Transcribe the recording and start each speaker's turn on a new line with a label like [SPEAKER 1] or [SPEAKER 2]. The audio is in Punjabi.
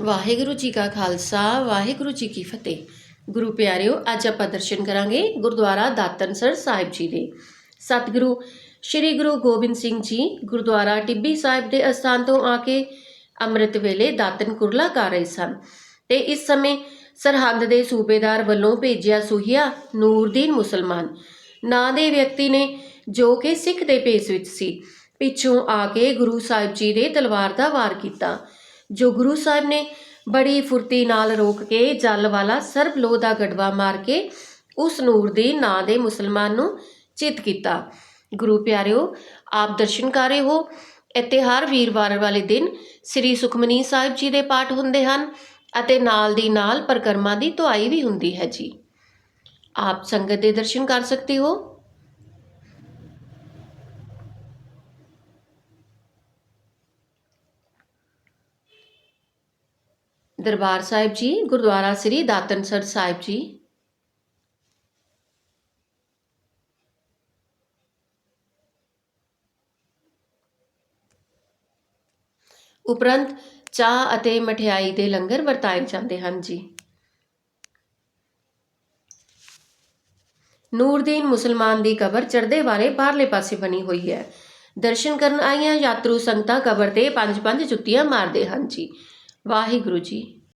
[SPEAKER 1] ਵਾਹਿਗੁਰੂ ਜੀ ਕਾ ਖਾਲਸਾ, ਵਾਹਿਗੁਰੂ ਜੀ ਕੀ ਫਤਿਹ। ਗੁਰੂ ਪਿਆਰਿਓ, ਅੱਜ ਆਪਾਂ ਦਰਸ਼ਨ ਕਰਾਂਗੇ ਗੁਰਦੁਆਰਾ ਦਾਤਨਸਰ ਸਾਹਿਬ ਜੀ ਦੇ। ਸਤਿਗੁਰੂ ਸ੍ਰੀ ਗੁਰੂ ਗੋਬਿੰਦ ਸਿੰਘ ਜੀ ਗੁਰਦੁਆਰਾ ਟਿੱਬੀ ਸਾਹਿਬ ਦੇ ਅਸਥਾਨ ਤੋਂ ਆ ਕੇ ਅੰਮ੍ਰਿਤ ਵੇਲੇ ਦਾਤਨ ਕੁਰਲਾ ਕਰ ਰਹੇ ਸਨ ਤੇ ਇਸ ਸਮੇਂ ਸਰਹੰਦ ਦੇ ਸੂਬੇਦਾਰ ਵੱਲੋਂ ਭੇਜਿਆ ਸੁਹੀਆ ਨੂਰਦੀਨ ਮੁਸਲਮਾਨ। ਨਾਂ ਦੇ ਵਿਅਕਤੀ ਨੇ ਜੋ ਕਿ ਸਿੱਖ ਦੇ ਭੇਸ ਵਿੱਚ ਸੀ, ਪਿੱਛੋਂ ਆ ਕੇ ਗੁਰੂ ਸਾਹਿਬ ਜੀ ਦੇ ਤਲਵਾਰ ਦਾ ਵਾਰ ਕੀਤਾ। ਜੋ ਗੁਰੂ ਸਾਹਿਬ ਨੇ ਬੜੀ ਫੁਰਤੀ ਨਾਲ ਰੋਕ ਕੇ ਜਲ ਵਾਲਾ ਸਰਬ ਲੋਹ ਦਾ ਗੜਵਾ ਮਾਰ ਕੇ ਉਸ ਨੂਰ ਦੇ ਨਾਂ ਦੇ ਮੁਸਲਮਾਨ ਨੂੰ ਚਿਤ ਕੀਤਾ। ਗੁਰੂ ਪਿਆਰਿਓ, ਆਪ ਦਰਸ਼ਨ ਕਰ ਰਹੇ ਹੋ। ਇੱਥੇ ਹਰ ਵੀਰਵਾਰ ਵਾਲੇ ਦਿਨ ਸ੍ਰੀ ਸੁਖਮਨੀ ਸਾਹਿਬ ਜੀ ਦੇ ਪਾਠ ਹੁੰਦੇ ਹਨ ਅਤੇ ਨਾਲ ਦੀ ਨਾਲ ਪਰਕਰਮਾ ਦੀ ਧੁਆਈ ਵੀ ਹੁੰਦੀ ਹੈ ਜੀ। ਆਪ ਸੰਗਤ ਦੇ ਦਰਸ਼ਨ ਕਰ ਸਕਦੇ ਹੋ। ਦਰਬਾਰ ਸਾਹਿਬ ਜੀ, ਗੁਰਦੁਆਰਾ ਸ੍ਰੀ ਦਾਤਨਸਰ ਸਾਹਿਬ ਜੀ। ਉਪਰੰਤ ਚਾਹ ਅਤੇ ਮਠਿਆਈ ਦੇ ਲੰਗਰ ਵਰਤਾਏ ਜਾਂਦੇ ਹਨ ਜੀ। ਨੂਰਦੀਨ ਮੁਸਲਮਾਨ ਦੀ ਕਬਰ ਚੜਦੇ ਬਾਰੇ ਬਾਹਰਲੇ ਪਾਸੇ ਬਣੀ ਹੋਈ ਹੈ। ਦਰਸ਼ਨ ਕਰਨ ਆਈਆਂ ਯਾਤਰੂ ਸੰਗਤਾਂ ਕਬਰ ਤੇ ਪੰਜ ਪੰਜ ਜੁੱਤੀਆਂ ਮਾਰਦੇ ਹਨ ਜੀ। ਵਾਹਿਗੁਰੂ ਜੀ।